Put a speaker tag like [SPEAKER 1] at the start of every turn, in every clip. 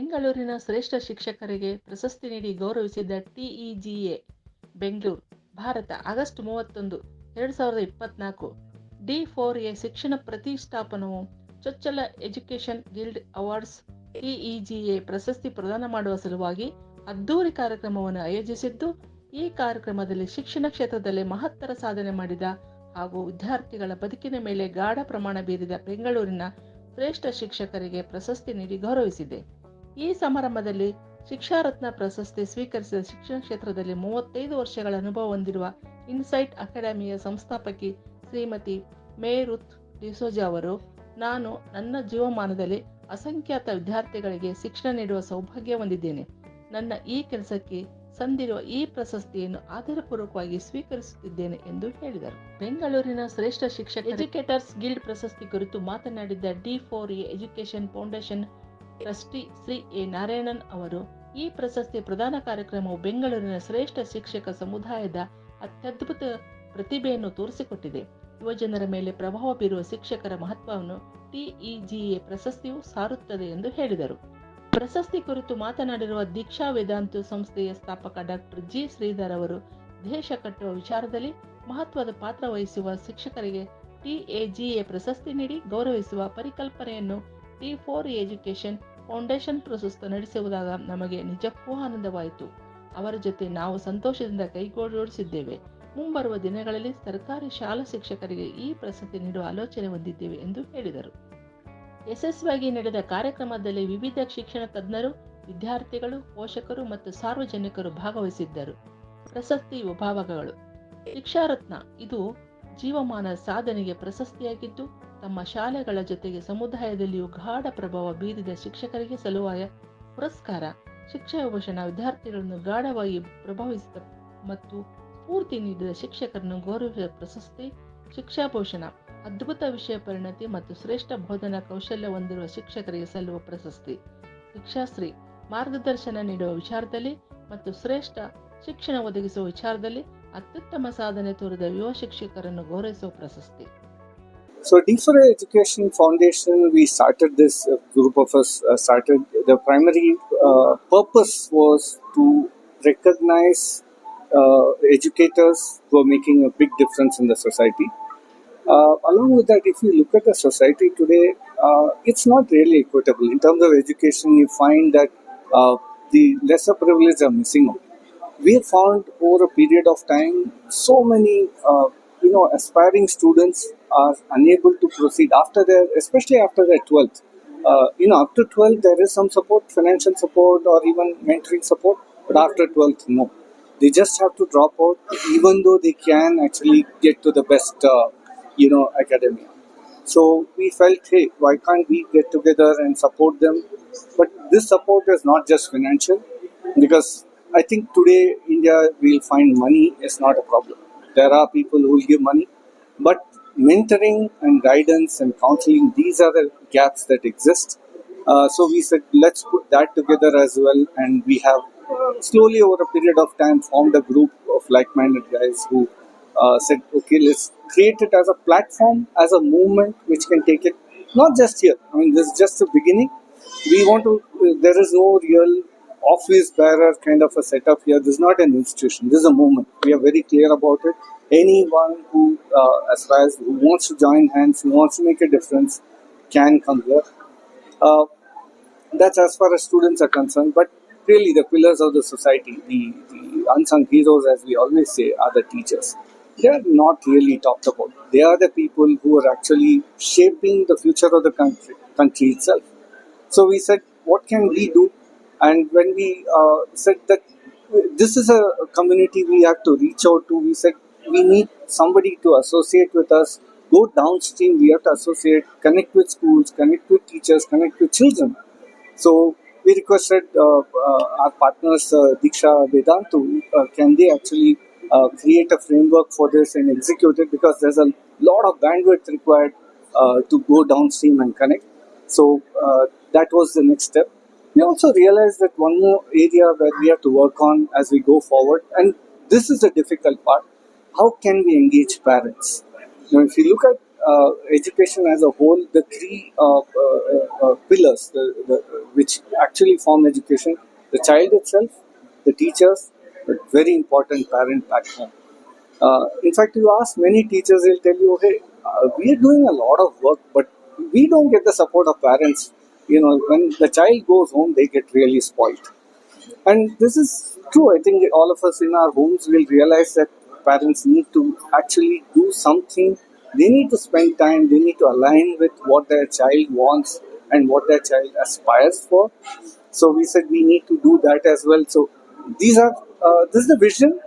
[SPEAKER 1] ಬೆಂಗಳೂರಿನ ಶ್ರೇಷ್ಠ ಶಿಕ್ಷಕರಿಗೆ ಪ್ರಶಸ್ತಿ ನೀಡಿ ಗೌರವಿಸಿದ ಟಿಇಜಿಎ ಬೆಂಗಳೂರು, ಭಾರತ, ಆಗಸ್ಟ್ ಮೂವತ್ತೊಂದು, ಎರಡು ಸಾವಿರದ ಇಪ್ಪತ್ನಾಲ್ಕು. ಡಿ ಫೋರ್ ಎ ಶಿಕ್ಷಣ ಪ್ರತಿಷ್ಠಾಪನವು ಚೊಚ್ಚಲ ಎಜುಕೇಷನ್ ಗಿಲ್ಡ್ ಅವಾರ್ಡ್ಸ್ ಟಿಇಜಿಎ ಪ್ರಶಸ್ತಿ ಪ್ರದಾನ ಮಾಡುವ ಸಲುವಾಗಿ ಅದ್ದೂರಿ ಕಾರ್ಯಕ್ರಮವನ್ನು ಆಯೋಜಿಸಿದ್ದು, ಈ ಕಾರ್ಯಕ್ರಮದಲ್ಲಿ ಶಿಕ್ಷಣ ಕ್ಷೇತ್ರದಲ್ಲಿ ಮಹತ್ತರ ಸಾಧನೆ ಮಾಡಿದ ಹಾಗೂ ವಿದ್ಯಾರ್ಥಿಗಳ ಬದುಕಿನ ಮೇಲೆ ಗಾಢ ಪ್ರಮಾಣ ಬೀರಿದ ಬೆಂಗಳೂರಿನ ಶ್ರೇಷ್ಠ ಶಿಕ್ಷಕರಿಗೆ ಪ್ರಶಸ್ತಿ ನೀಡಿ ಗೌರವಿಸಿದೆ. ಈ ಸಮಾರಂಭದಲ್ಲಿ ಶಿಕ್ಷಾರತ್ನ ಪ್ರಶಸ್ತಿ ಸ್ವೀಕರಿಸಿದ ಶಿಕ್ಷಣ ಕ್ಷೇತ್ರದಲ್ಲಿ ಮೂವತ್ತೈದು ವರ್ಷಗಳ ಅನುಭವ ಹೊಂದಿರುವ ಇನ್ಸೈಟ್ ಅಕಾಡೆಮಿಯ ಸಂಸ್ಥಾಪಕಿ ಶ್ರೀಮತಿ ಮೇರುತ್ ಡಿಸೋಜಾ ಅವರು ನಾನು ನನ್ನ ಜೀವಮಾನದಲ್ಲಿ ಅಸಂಖ್ಯಾತ ವಿದ್ಯಾರ್ಥಿಗಳಿಗೆ ಶಿಕ್ಷಣ ನೀಡುವ ಸೌಭಾಗ್ಯ ಹೊಂದಿದ್ದೇನೆ. ನನ್ನ ಈ ಕೆಲಸಕ್ಕೆ ಸಂದಿರುವ ಈ ಪ್ರಶಸ್ತಿಯನ್ನು ಆಧಾರಪೂರ್ವಕವಾಗಿ ಸ್ವೀಕರಿಸುತ್ತಿದ್ದೇನೆ ಎಂದು ಹೇಳಿದರು. ಬೆಂಗಳೂರಿನ ಶ್ರೇಷ್ಠ ಶಿಕ್ಷಕ ಎಜುಕೇಟರ್ಸ್ ಗಿಲ್ಡ್ ಪ್ರಶಸ್ತಿ ಕುರಿತು ಮಾತನಾಡಿದ D four A education foundation trustee Shri A Narayanan ಅವರು, ಈ ಪ್ರಶಸ್ತಿ ಪ್ರದಾನ ಕಾರ್ಯಕ್ರಮವು ಬೆಂಗಳೂರಿನ ಶ್ರೇಷ್ಠ ಶಿಕ್ಷಕ ಸಮುದಾಯದ ಅತ್ಯದ್ಭುತ ಪ್ರತಿಭೆಯನ್ನು ತೋರಿಸಿಕೊಟ್ಟಿದೆ. ಯುವಜನರ ಮೇಲೆ ಪ್ರಭಾವ ಬೀರುವ ಶಿಕ್ಷಕರ ಮಹತ್ವವನ್ನು ಟಿಇಜಿಎ ಪ್ರಶಸ್ತಿಯು ಸಾರುತ್ತದೆ ಎಂದು ಹೇಳಿದರು. ಪ್ರಶಸ್ತಿ ಕುರಿತು ಮಾತನಾಡಿರುವ ದೀಕ್ಷಾ ವೇದಾಂತ ಸಂಸ್ಥೆಯ ಸ್ಥಾಪಕ ಡಾಕ್ಟರ್ ಜಿ ಶ್ರೀಧರ್ ಅವರು, ದೇಶ ಕಟ್ಟುವ ವಿಚಾರದಲ್ಲಿ ಮಹತ್ವದ ಪಾತ್ರ ವಹಿಸುವ ಶಿಕ್ಷಕರಿಗೆ ಟಿಎಜಿಎ ಪ್ರಶಸ್ತಿ ನೀಡಿ ಗೌರವಿಸುವ ಪರಿಕಲ್ಪನೆಯನ್ನು ಟಿ ಫೋರ್ ಎಜುಕೇಷನ್ ಫೌಂಡೇಶನ್ ಪ್ರಶಸ್ತಿ ನಡೆಸುವುದಾಗ ನಮಗೆ ನಿಜಕ್ಕೂ ಆನಂದವಾಯಿತು. ಅವರ ಜೊತೆ ನಾವು ಸಂತೋಷದಿಂದ ಕೈಗೂಡಿಸಿದ್ದೇವೆ. ಮುಂಬರುವ ದಿನಗಳಲ್ಲಿ ಸರ್ಕಾರಿ ಶಾಲಾ ಶಿಕ್ಷಕರಿಗೆ ಈ ಪ್ರಶಸ್ತಿ ನೀಡುವ ಆಲೋಚನೆ ಹೊಂದಿದ್ದೇವೆ ಎಂದು ಹೇಳಿದರು. ಯಶಸ್ವಿಯಾಗಿ ನಡೆದ ಕಾರ್ಯಕ್ರಮದಲ್ಲಿ ವಿವಿಧ ಶಿಕ್ಷಣ ತಜ್ಞರು, ವಿದ್ಯಾರ್ಥಿಗಳು, ಪೋಷಕರು ಮತ್ತು ಸಾರ್ವಜನಿಕರು ಭಾಗವಹಿಸಿದ್ದರು. ಪ್ರಶಸ್ತಿ ವಿಭಾಗಗಳು. ಶಿಕ್ಷಾರತ್ನ. ಇದು ಜೀವಮಾನ ಸಾಧನೆಗೆ ಪ್ರಶಸ್ತಿಯಾಗಿದ್ದು ತಮ್ಮ ಶಾಲೆಗಳ ಜೊತೆಗೆ ಸಮುದಾಯದಲ್ಲಿಯೂ ಗಾಢ ಪ್ರಭಾವ ಬೀರಿದ ಶಿಕ್ಷಕರಿಗೆ ಸಲುವಾಯ ಪುರಸ್ಕಾರ. ಶಿಕ್ಷಣ ವಿಭೂಷಣ ವಿದ್ಯಾರ್ಥಿಗಳನ್ನು ಗಾಢವಾಗಿ ಪ್ರಭಾವಿಸಿದ ಮತ್ತು ಸ್ಫೂರ್ತಿ ನೀಡಿದ ಶಿಕ್ಷಕರನ್ನು ಗೌರವಿಸಿದ ಪ್ರಶಸ್ತಿ ಶಿಕ್ಷಾಭೂಷಣ ಅದ್ಭುತ ವಿಷಯ ಪರಿಣತಿ ಮತ್ತು ಶ್ರೇಷ್ಠ ಬೋಧನಾ ಕೌಶಲ್ಯ ಹೊಂದಿರುವ ಶಿಕ್ಷಕರಿಗೆ ಸಲ್ಲುವ ಪ್ರಶಸ್ತಿ. ಶಿಕ್ಷಾಶ್ರೀ, ಮಾರ್ಗದರ್ಶನ ನೀಡುವ ವಿಚಾರದಲ್ಲಿ ಮತ್ತು ಶ್ರೇಷ್ಠ ಶಿಕ್ಷಣ ಒದಗಿಸುವ ವಿಚಾರದಲ್ಲಿ ಅತ್ಯುತ್ತಮ ಸಾಧನೆ ತೋರಿದ ಯುವ ಶಿಕ್ಷಕರನ್ನು ಗೌರವಿಸುವ ಪ್ರಶಸ್ತಿ.
[SPEAKER 2] So, D4 Education Foundation, we started this uh, group of us uh, started. The primary uh, purpose was to recognize uh, educators who are making a big difference in the society. Uh, along with that, if you look at the society today, it's not really equitable. In terms of education, you find that the lesser privileged are missing out. We have found over a period of time so many, you know, aspiring students are unable to proceed after their, especially after their 12th. Uh, you know, up to 12th, there is some support, financial support, or even mentoring support, but after 12th, no. They just have to drop out, even though they can actually get to the best, uh, you know, academia. So we felt, hey, why can't we get together and support them? But this support is not just financial, because I think today India will find money is not a problem. There are people who will give money, but mentoring and guidance and counseling, these are the gaps that exist. Uh, so we said, let's put that together as well, and we have slowly over a period of time formed a group of like-minded guys who uh, said, okay, let's create it as a platform, as a movement which can take it not just here. I mean, this is just the beginning. We want to. there is no real office bearer kind of a setup here. This is not an institution. This is a movement. We are very clear about it. Anyone who uh, aspires, who wants to join hands, who wants to make a difference, can come here. Uh, that's as far as students are concerned. But really, the pillars of the society, the, the unsung heroes, as we always say, are the teachers. They are not really talked about. They are the people who are actually shaping the future of the country, country itself. So we said, what can we do? And when we uh, said that this is a community we have to reach out to, we said we need somebody to associate with us, go downstream, we have to associate, connect with schools, connect with teachers, connect with children. So we requested uh, uh, our partners, uh, Diksha Vedantu, uh, can they actually uh, create a framework for this and execute it because there's a lot of bandwidth required uh, to go downstream and connect. So that was the next step. We also realized that one more area where we have to work on as we go forward, and this is the difficult part. How can we engage parents? Now, if you look at uh, education as a whole, the three uh, uh, uh, pillars the, the, which actually form education the child itself, the teachers, but very important parent back home. Uh, in fact, you ask many teachers, they'll tell you, hey, uh, we are doing a lot of work, but we don't get the support of parents. You know, when the child goes home, they get really spoiled. And this is true. I think all of us in our homes will realize that parents need to actually do something. They need to spend time, they need to align with what their child wants and what their child aspires for. So we said we need to do that as well. So these are uh, this is the vision.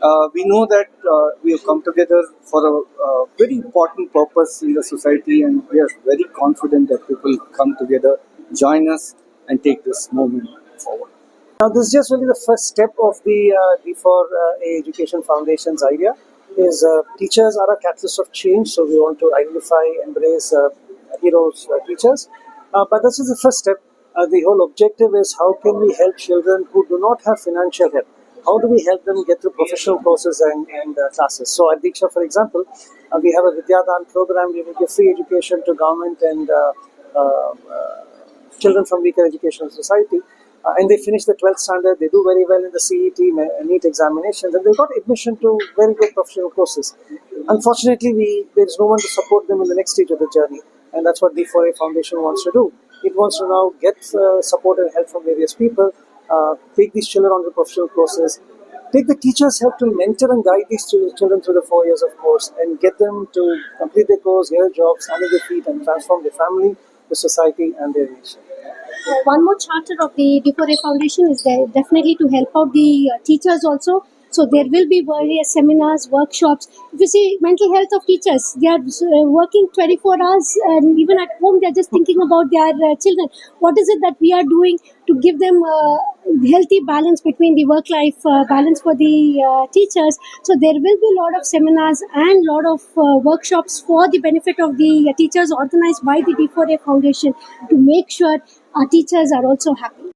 [SPEAKER 2] Uh, we know that uh, we have come together for a, a very important purpose in the society, and we are very confident that people come together, join us, and take this movement forward.
[SPEAKER 3] Now, this is just really the first step of the uh, D4 uh, Education Foundation's idea. Is uh, teachers are a catalyst of change, so we want to identify, embrace uh, heroes, uh, teachers. Uh, but this is the first step. The whole objective is how can we help children who do not have financial help? How do we help them get through professional courses and, and classes? So at Diksha, for example, we have a Vidyadan program. We give free education to government and children from weaker educational society. Uh, and they finish the 12th standard, they do very well in the CET, NEET examinations, and they got admission to very good professional courses. Unfortunately, we, there is no one to support them in the next stage of the journey, and that's what D4A Foundation wants to do. It wants to now get uh, support and help from various people, uh, take these children on the professional courses, take the teachers' help to mentor and guide these chil- children through the four years of course, and get them to complete their course, get a job, stand on their feet, and transform their family, the society, and their nation.
[SPEAKER 4] Uh, one more charter of the D4A Foundation is there definitely to help out the uh, teachers also. So there will be various seminars, workshops. If you see mental health of teachers, they are uh, working 24 hours and even at home they are just thinking about their children. What is it that we are doing to give them a healthy balance between the work-life uh, balance for the uh, teachers? So there will be a lot of seminars and lot of uh, workshops for the benefit of the teachers organized by the D4A Foundation to make sure our teachers are also happy.